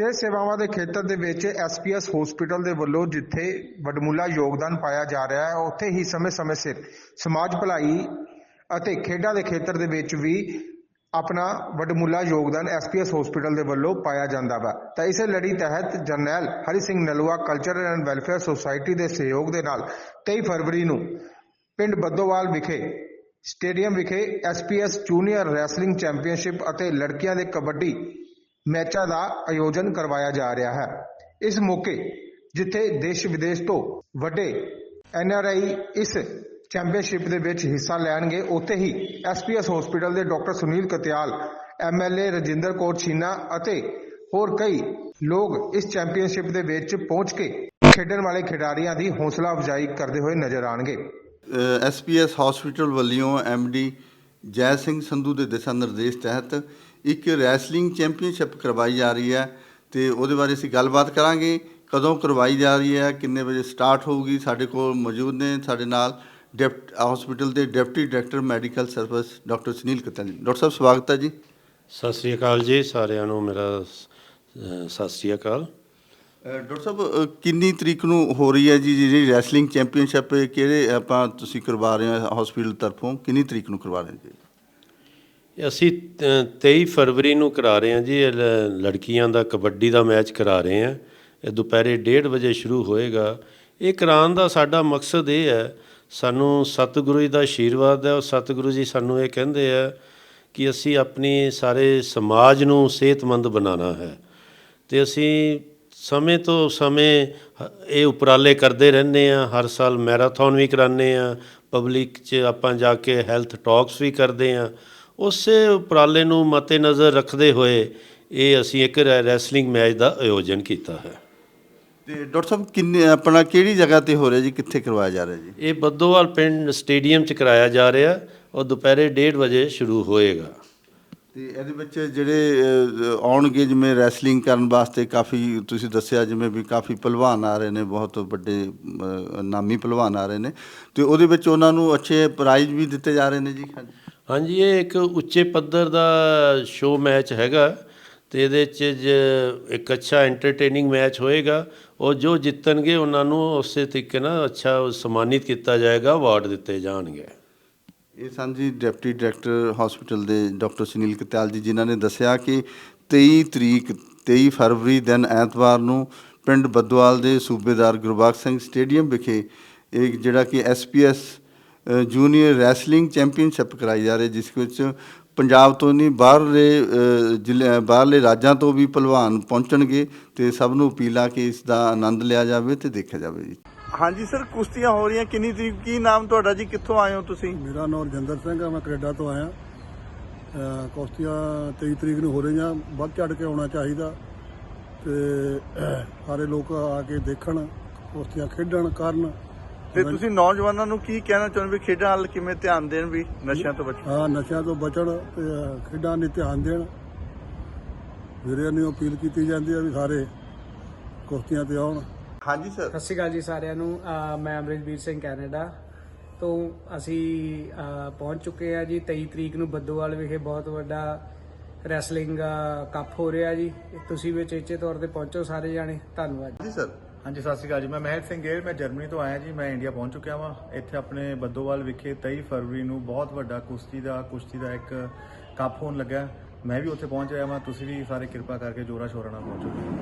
ਸਿਹਤ ਸੇਵਾਵਾਂ ਦੇ ਖੇਤਰ ਦੇ ਵਿੱਚ ਐਸਪੀਐਸ ਹਸਪੀਟਲ ਦੇ ਵੱਲੋਂ ਜਿੱਥੇ ਵਡਮੁੱਲਾ ਯੋਗਦਾਨ ਪਾਇਆ ਜਾ ਰਿਹਾ ਹੈ, ਉੱਥੇ ਹੀ ਸਮੇਂ-ਸਮੇਂ ਸਿਰ ਸਮਾਜ ਭਲਾਈ ਅਤੇ ਖੇਡਾਂ ਦੇ ਖੇਤਰ ਦੇ ਵਿੱਚ ਵੀ ਆਪਣਾ ਵਡਮੁੱਲਾ ਯੋਗਦਾਨ ਐਸਪੀਐਸ ਹਸਪੀਟਲ ਦੇ ਵੱਲੋਂ ਪਾਇਆ ਜਾਂਦਾ ਵਾ। ਤਾਂ ਇਸੇ ਲੜੀ ਤਹਿਤ ਜਰਨੈਲ Hari Singh Nalwa cultural and welfare society ਦੇ ਸਹਿਯੋਗ ਦੇ ਨਾਲ 23 ਫਰਵਰੀ ਨੂੰ ਪਿੰਡ ਬੱਦੋਵਾਲ ਵਿਖੇ, ਸਟੇਡੀਅਮ ਵਿਖੇ ਐਸਪੀਐਸ ਜੂਨੀਅਰ ਰੈਸਲਿੰਗ ਚੈਂਪੀਅਨਸ਼ਿਪ ਅਤੇ ਲੜਕੀਆਂ ਦੇ ਕਬੱਡੀ ਮੈਚਾਂ ਦਾ ਆਯੋਜਨ ਕਰਵਾਇਆ ਜਾ ਰਿਹਾ ਹੈ। ਇਸ ਮੌਕੇ ਜਿੱਥੇ ਦੇਸ਼ ਵਿਦੇਸ਼ ਤੋਂ ਵੱਡੇ ਐਨਆਰਆਈ ਇਸ ਚੈਂਪੀਅਨਸ਼ਿਪ ਦੇ ਵਿੱਚ ਹਿੱਸਾ ਲੈਣਗੇ, ਉੱਥੇ ਹੀ ਐਸਪੀਐਸ ਹਸਪੀਟਲ ਦੇ ਡਾਕਟਰ ਸੁਨੀਲ ਕਤਿਆਲ ਐਮਐਲਏ ਰਜਿੰਦਰ ਕੌਰ ਛੀਨਾ ਅਤੇ ਹੋਰ ਕਈ ਲੋਕ ਇਸ ਚੈਂਪੀਅਨਸ਼ਿਪ ਦੇ ਵਿੱਚ ਪਹੁੰਚ ਕੇ ਖੇਡਣ ਵਾਲੇ ਖਿਡਾਰੀਆਂ ਦੀ ਹੌਸਲਾ ਅਫਜ਼ਾਈ ਕਰਦੇ ਹੋਏ ਨਜ਼ਰ ਆਣਗੇ ਐਸਪੀਐਸ ਹਸਪੀਟਲ ਵੱਲੋਂ ਐਮਡੀ ਜੈ ਸਿੰਘ ਸੰਧੂ ਦੇ ਦਿਸ਼ਾ ਨਿਰਦੇਸ਼ ਤਹਿਤ ਇੱਕ ਰੈਸਲਿੰਗ ਚੈਂਪੀਅਨਸ਼ਿਪ ਕਰਵਾਈ ਜਾ ਰਹੀ ਹੈ ਤੇ ਉਹਦੇ ਬਾਰੇ ਅਸੀਂ ਗੱਲਬਾਤ ਕਰਾਂਗੇ ਕਦੋਂ ਕਰਵਾਈ ਜਾ ਰਹੀ ਹੈ ਕਿੰਨੇ ਵਜੇ ਸਟਾਰਟ ਹੋਊਗੀ ਸਾਡੇ ਕੋਲ ਮੌਜੂਦ ਨੇ ਸਾਡੇ ਨਾਲ ਡਿਪਟ ਹਸਪੀਟਲ ਦੇ deputy director medical service doctor Sunil Katyal ji. Doctor ਸਾਹਿਬ ਸਵਾਗਤ ਹੈ ਜੀ। ਸਤਿ ਸ੍ਰੀ ਅਕਾਲ ਜੀ ਸਾਰਿਆਂ ਨੂੰ ਮੇਰਾ ਸਤਿ ਸ੍ਰੀ ਅਕਾਲ। ਡਾਕਟਰ ਸਾਹਿਬ ਕਿੰਨੀ ਤਰੀਕ ਨੂੰ ਹੋ ਰਹੀ ਹੈ ਜੀ ਜਿਹੜੀ ਰੈਸਲਿੰਗ ਚੈਂਪੀਅਨਸ਼ਿਪ ਕਿਹੜੇ ਆਪਾਂ ਤੁਸੀਂ ਕਰਵਾ ਰਹੇ ਹੋ ਹਸਪੀਟਲ ਤਰਫੋਂ ਕਿੰਨੀ ਤਰੀਕ ਨੂੰ ਕਰਵਾ ਰਹੇ ਹੋ ਜੀ? ਅਸੀਂ ਅ, 23 ਫਰਵਰੀ ਨੂੰ ਕਰਾ ਰਹੇ ਹਾਂ ਜੀ ਲੜਕੀਆਂ ਦਾ ਕਬੱਡੀ ਦਾ ਮੈਚ ਕਰਾ ਰਹੇ ਹਾਂ। ਇਹ ਦੁਪਹਿਰੇ 1:30 ਵਜੇ ਸ਼ੁਰੂ ਹੋਏਗਾ। ਇਹ ਕਰਾਉਣ ਦਾ ਸਾਡਾ ਮਕਸਦ ਇਹ ਹੈ ਸਾਨੂੰ ਸਤਿਗੁਰੂ ਜੀ ਦਾ ਆਸ਼ੀਰਵਾਦ ਹੈ ਉਹ ਸਤਿਗੁਰੂ ਜੀ ਸਾਨੂੰ ਇਹ ਕਹਿੰਦੇ ਆ ਕਿ ਅਸੀਂ ਆਪਣੀ ਸਾਰੇ ਸਮਾਜ ਨੂੰ ਸਿਹਤਮੰਦ ਬਣਾਉਣਾ ਹੈ। ਤੇ ਅਸੀਂ ਸਮੇਂ ਤੋਂ ਸਮੇਂ ਇਹ ਉਪਰਾਲੇ ਕਰਦੇ ਰਹਿੰਦੇ ਆ ਹਰ ਸਾਲ ਮੈਰਾਥਨ ਵੀ ਕਰਾਉਂਦੇ ਆ ਪਬਲਿਕ 'ਚ ਆਪਾਂ ਜਾ ਕੇ ਹੈਲਥ ਟਾਕਸ ਵੀ ਕਰਦੇ ਆ ਉਸੇ ਉਪਰਾਲੇ ਨੂੰ ਮੱਤੇ ਨਜ਼ਰ ਰੱਖਦੇ ਹੋਏ ਇਹ ਅਸੀਂ ਇੱਕ ਰੈਸਲਿੰਗ ਮੈਚ ਦਾ ਆਯੋਜਨ ਕੀਤਾ ਹੈ। ਤੇ ਡਾਕਟਰ ਸਾਹਿਬ ਕਿੰਨੇ ਆਪਣਾ ਕਿਹੜੀ ਜਗ੍ਹਾ ਤੇ ਹੋ ਰਿਹਾ ਜੀ? ਕਿੱਥੇ ਕਰਵਾਇਆ ਜਾ ਰਿਹਾ ਜੀ? ਇਹ ਬੱਦੋਵਾਲ ਪਿੰਡ ਸਟੇਡੀਅਮ 'ਚ ਕਰਾਇਆ ਜਾ ਰਿਹਾ ਔਰ ਦੁਪਹਿਰੇ 1:30 ਵਜੇ ਸ਼ੁਰੂ ਹੋਏਗਾ। ਤੇ ਇਹਦੇ ਵਿੱਚ ਜਿਹੜੇ ਆਉਣਗੇ ਜਿਵੇਂ ਰੈਸਲਿੰਗ ਕਰਨ ਵਾਸਤੇ ਕਾਫੀ ਤੁਸੀਂ ਦੱਸਿਆ ਜਿਵੇਂ ਵੀ ਕਾਫੀ ਪਹਿਲਵਾਨ ਆ ਰਹੇ ਨੇ ਬਹੁਤ ਵੱਡੇ ਨਾਮੀ ਪਹਿਲਵਾਨ ਆ ਰਹੇ ਨੇ। ਤੇ ਉਹਦੇ ਵਿੱਚ ਉਹਨਾਂ ਨੂੰ ਅੱਛੇ ਪ੍ਰਾਈਜ਼ ਵੀ ਦਿੱਤੇ ਜਾ ਰਹੇ ਨੇ ਜੀ? ਹਾਂਜੀ, ਇਹ ਇੱਕ ਉੱਚੇ ਪੱਧਰ ਦਾ ਸ਼ੋਅ ਮੈਚ ਹੈਗਾ ਤੇ ਇਹਦੇ 'ਚ ਜ- ਇੱਕ ਅੱਛਾ ਐਂਟਰਟੇਨਿੰਗ ਮੈਚ ਹੋਏਗਾ। ਔਰ ਜੋ ਜਿੱਤਣਗੇ, ਉਹਨਾਂ ਨੂੰ ਉਸੇ ਤਰੀਕੇ ਨਾਲ ਅੱਛਾ ਸਨਮਾਨਿਤ ਕੀਤਾ ਜਾਏਗਾ ਅਵਾਰਡ ਦਿੱਤੇ ਜਾਣਗੇ। ਇਹ ਸਨ ਜੀ ਡਿਪਟੀ ਡਾਇਰੈਕਟਰ ਹਸਪੀਟਲ ਦੇ ਡਾਕਟਰ ਸੁਨੀਲ ਕਤਿਆਲ ਜੀ, ਜਿਨ੍ਹਾਂ ਨੇ ਦੱਸਿਆ ਕਿ 23 ਤਰੀਕ 23 ਫਰਵਰੀ ਦਿਨ ਐਤਵਾਰ ਨੂੰ ਪਿੰਡ ਬੱਦਵਾਲ ਦੇ ਸੂਬੇਦਾਰ ਗੁਰਬਖਸ਼ ਸਿੰਘ ਸਟੇਡੀਅਮ ਵਿਖੇ ਇਹ ਜਿਹੜਾ ਕਿ ਐਸਪੀਐਸ ਜੂਨੀਅਰ ਰੈਸਲਿੰਗ ਚੈਂਪੀਅਨਸ਼ਿਪ ਕਰਾਈ ਜਾ ਰਹੀ ਜਿਸ ਵਿੱਚ ਪੰਜਾਬ ਤੋਂ ਨਹੀਂ ਬਾਹਰਲੇ ਜ਼ਿਲ੍ਹੇ ਬਾਹਰਲੇ ਰਾਜਾਂ ਤੋਂ ਵੀ ਪਹਿਲਵਾਨ ਪਹੁੰਚਣਗੇ ਤੇ ਸਭ ਨੂੰ ਅਪੀਲ ਆ ਕਿ ਇਸ ਦਾ ਆਨੰਦ ਲਿਆ ਜਾਵੇ ਤੇ ਦੇਖਿਆ ਜਾਵੇ ਜੀ। ਹਾਂਜੀ ਸਰ ਕੁਸ਼ਤੀਆਂ ਹੋ ਰਹੀਆਂ ਕਿੰਨੀ ਤਰੀਕ ਕੀ ਨਾਮ ਤੁਹਾਡਾ ਜੀ ਕਿੱਥੋਂ ਆਏ ਹੋ ਤੁਸੀਂ? ਮੇਰਾ ਨਾਮ ਰਜਿੰਦਰ ਸਿੰਘ ਆ ਮੈਂ ਕੈਨੇਡਾ ਤੋਂ ਆਇਆ। ਕੁਸ਼ਤੀਆਂ 23 ਤਰੀਕ ਨੂੰ ਹੋ ਰਹੀਆਂ ਵੱਧ ਚੜ ਕੇ ਆਉਣਾ ਚਾਹੀਦਾ ਤੇ ਸਾਰੇ ਲੋਕ ਆ ਕੇ ਦੇਖਣ ਕੁਸ਼ਤੀਆਂ ਖੇਡਣ ਕਰਨ। ਤੇ ਤੁਸੀਂ ਨੌਜਵਾਨਾਂ ਨੂੰ ਕੀ ਕਹਿਣਾ ਚਾਹੁੰਦੇ ਵੀ ਖੇਡਾਂ ਵੱਲ ਕਿਵੇਂ ਧਿਆਨ ਦੇਣ ਵੀ ਨਸ਼ਿਆਂ ਤੋਂ ਬਚਣ? ਹਾਂ ਨਸ਼ਿਆਂ ਤੋਂ ਬਚਣ ਤੇ ਖੇਡਾਂ 'ਤੇ ਧਿਆਨ ਦੇਣ। ਵੀਰਿਆਂ ਨੂੰ ਅਪੀਲ ਕੀਤੀ ਜਾਂਦੀ ਹੈ ਵੀ ਸਾਰੇ ਕੁਸ਼ਤੀਆਂ ਤੇ ਆਉਣ। ਹਾਂਜੀ ਸਰ ਸਤਿ ਸ਼੍ਰੀ ਅਕਾਲ ਜੀ ਸਾਰਿਆਂ ਨੂੰ। ਮੈਂ ਅਮਰਿਤਵੀਰ ਸਿੰਘ ਕੈਨੇਡਾ ਤੋਂ। ਅਸੀਂ ਪਹੁੰਚ ਚੁੱਕੇ ਆ ਜੀ 23 ਤਰੀਕ ਨੂੰ ਬੱਦੋਵਾਲ ਵਿਖੇ। ਬਹੁਤ ਵੱਡਾ ਰੈਸਲਿੰਗ ਕੱਪ ਹੋ ਰਿਹਾ ਜੀ। ਤੁਸੀਂ ਵੀ ਚੇਚੇ ਤੌਰ ਤੇ ਪਹੁੰਚੋ ਸਾਰੇ ਜਾਣੇ। ਧੰਨਵਾਦ। ਜੀ ਸਰ ਹਾਂਜੀ, ਸਤਿ ਸ਼੍ਰੀ ਅਕਾਲ ਜੀ। ਮੈਂ ਮਹਿਲ ਸਿੰਘ ਗੇਲ ਮੈਂ ਜਰਮਨੀ ਤੋਂ ਆਇਆ ਜੀ, ਮੈਂ ਇੰਡੀਆ ਪਹੁੰਚ ਚੁੱਕਿਆ ਵਾਂ। ਇੱਥੇ ਆਪਣੇ ਬੱਦੋਵਾਲ ਵਿਖੇ 23 ਫਰਵਰੀ ਨੂੰ ਬਹੁਤ ਵੱਡਾ ਕੁਸ਼ਤੀ ਦਾ ਕੁਸ਼ਤੀ ਦਾ ਇੱਕ ਕੱਪ ਹੋਣ ਲੱਗਾ ਮੈਂ ਵੀ ਉੱਥੇ ਪਹੁੰਚ ਰਿਹਾ ਵਾਂ। ਤੁਸੀਂ ਵੀ ਸਾਰੇ ਕਿਰਪਾ ਕਰਕੇ ਜੋਰਾ ਸ਼ੋਰਾ ਨਾਲ ਪਹੁੰਚੋ।